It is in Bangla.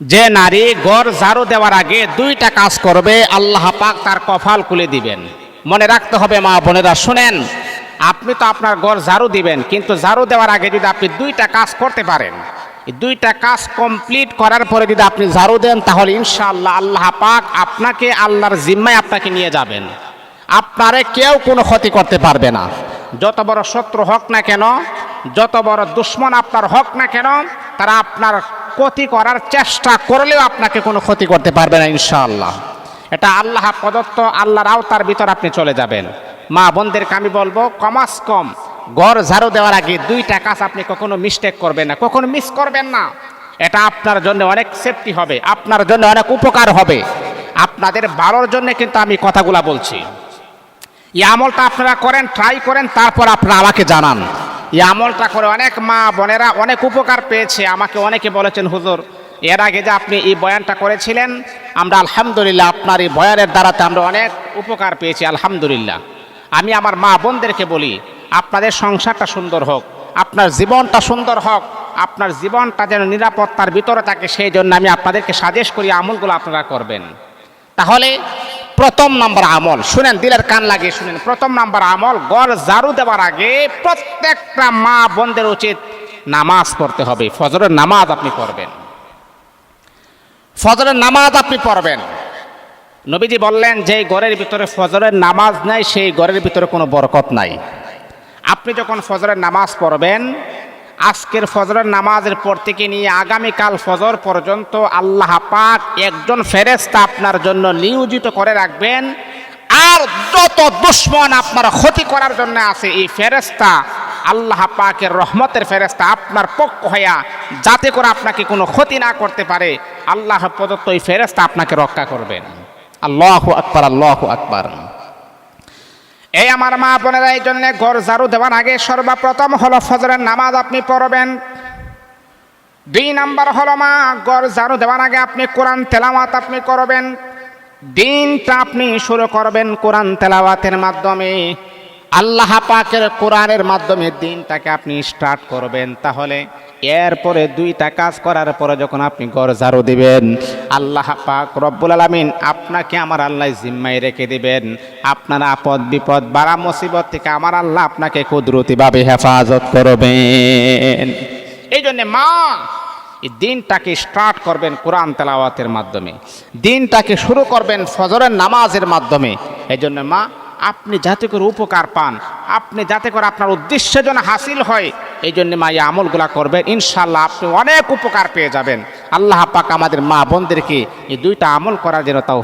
যে নারী গড় ঝাড়ু দেওয়ার আগে দুইটা কাজ করবে, আল্লাহ পাক তার কফাল খুলে দিবেন। মনে রাখতে হবে, মা বোনেরা, শুনেন, আপনি তো আপনার গড় ঝাড়ু দিবেন, কিন্তু ঝাড়ু দেওয়ার আগে যদি আপনি দুইটা কাজ করতে পারেন দুইটা কাজ কমপ্লিট করার পরে যদি আপনি ঝাড়ু দেন, তাহলে ইনশাআল্লাহ আল্লাহ পাক আপনাকে আল্লাহর জিম্মায় আপনাকে নিয়ে যাবেন। আপনারে কেউ কোনো ক্ষতি করতে পারবে না। যত বড় শত্রু হোক না কেন, যত বড় দুশ্মন আপনার হোক না কেন, তারা আপনার ক্ষতি করার চেষ্টা করলেও আপনাকে কোনো ক্ষতি করতে পারবে না, ইনশাআল্লাহ। এটা আল্লাহ প্রদত্ত, আল্লাহর আওতার ভিতর আপনি চলে যাবেন। মা বোনদেরকে আমি বলব, কমাস কম। ঘর ঝাড়ু দেওয়ার আগে দুইটা কাজ আপনি কখনো মিস্টেক করবেন না, কখনো মিস করবেন না। এটা আপনার জন্য অনেক সেফটি হবে, আপনার জন্য অনেক উপকার হবে। আপনাদের ভালোর জন্য কিন্তু আমি কথাগুলা বলছি। এই আমলটা আপনারা করেন ট্রাই করেন, তারপর আপনারা আমাকে জানান। এই আমলটা করে অনেক মা বোনেরা অনেক উপকার পেয়েছে। আমাকে অনেকে বলেছেন, হুজুর, এর আগে যে আপনি এই বয়ানটা করেছিলেন, আমরা আলহামদুলিল্লাহ আপনার এই বয়ানের দ্বারাতে আমরা অনেক উপকার পেয়েছি, আলহামদুলিল্লাহ। আমি আমার মা বোনদেরকে বলি, আপনাদের সংসারটা সুন্দর হোক, আপনার জীবনটা সুন্দর হোক, আপনার জীবনটা যেন নিরাপত্তার ভিতরে থাকে, সেই জন্য আমি আপনাদেরকে সাজেস্ট করি, আমলগুলো আপনারা করবেন। তাহলে প্রথম নাম্বার আমল। শুনেন, দিলের কান লাগিয়ে শুনেন। প্রথম নাম্বার আমল, গড় ঝাড়ু দেওয়ার আগে প্রত্যেকটা মা বোনদের উচিত নামাজ পড়তে হবে। ফজরের নামাজ আপনি পড়বেন। ফজরের নামাজ আপনি পড়বেন। নবীজি বললেন যে ঘরের ভিতরে ফজরের নামাজ নাই, সেই ঘরের ভিতরে কোনো বরকত নাই। আপনি যখন ফজরের নামাজ পড়বেন আজকের ফজরের নামাজের পর থেকে নিয়ে আগামীকাল ফজর পর্যন্ত আল্লাহ পাক একজন ফেরেস্তা আপনার জন্য নিয়োজিত করে রাখবেন। আর যত দুশ্মন আপনার ক্ষতি করার জন্য আছে, এই ফেরেস্তা আল্লাহ পাকের রহমতের ফেরেস্তা আপনার পক্ষ হইয়া যাতে করে আপনাকে কোনো ক্ষতি না করতে পারে, আল্লাহ প্রদত্ত এই ফেরেস্তা আপনাকে রক্ষা করবেন। আল্লাহ আকবার আল্লাহ আকবার। এই আমার মা বোনেরা, এই জন্য ঘর ঝাড়ু দেওয়ার আগে সর্বপ্রথম হলো ফজরের নামাজ আপনি পড়বেন। দুই নাম্বার হলো মা, ঘর ঝাড়ু দেওয়ার আগে আপনি কোরআন তেলাওয়াত আপনি করবেন। দিনটা আপনি শুরু করবেন কোরআন তেলাওয়াতের মাধ্যমে। আল্লাহ পাকের কোরআনের মাধ্যমে দিনটাকে আপনি স্টার্ট করবেন। তাহলে এরপরে দুইটা কাজ করার পরে যখন আপনি ঘর ঝাড়ু দিবেন, আল্লাহ পাক রব্বুল আলমিন আপনাকে আমার আল্লাহ জিম্মায় রেখে দিবেন। আপনার আপদ বিপদ, বাড়া মুসিবত থেকে আমার আল্লাহ আপনাকে কুদরতিভাবে হেফাজত করবেন। এই জন্যে মা দিনটাকে স্টার্ট করবেন কোরআন তেলাওয়াতের মাধ্যমে। দিনটাকে শুরু করবেন ফজরের নামাজের মাধ্যমে। এই জন্য মা আপনি যাতে করে উপকার পান, আপনি যাতে করে আপনার উদ্দেশ্য যেন হাসিল হয়, এই জন্য মা, এই আমলগুলা করবেন। ইনশাল্লাহ আপনি অনেক উপকার পেয়ে যাবেন। আল্লাহ পাক আমাদের মা বোনদেরকে এই দুইটা আমল করার জন্য তাও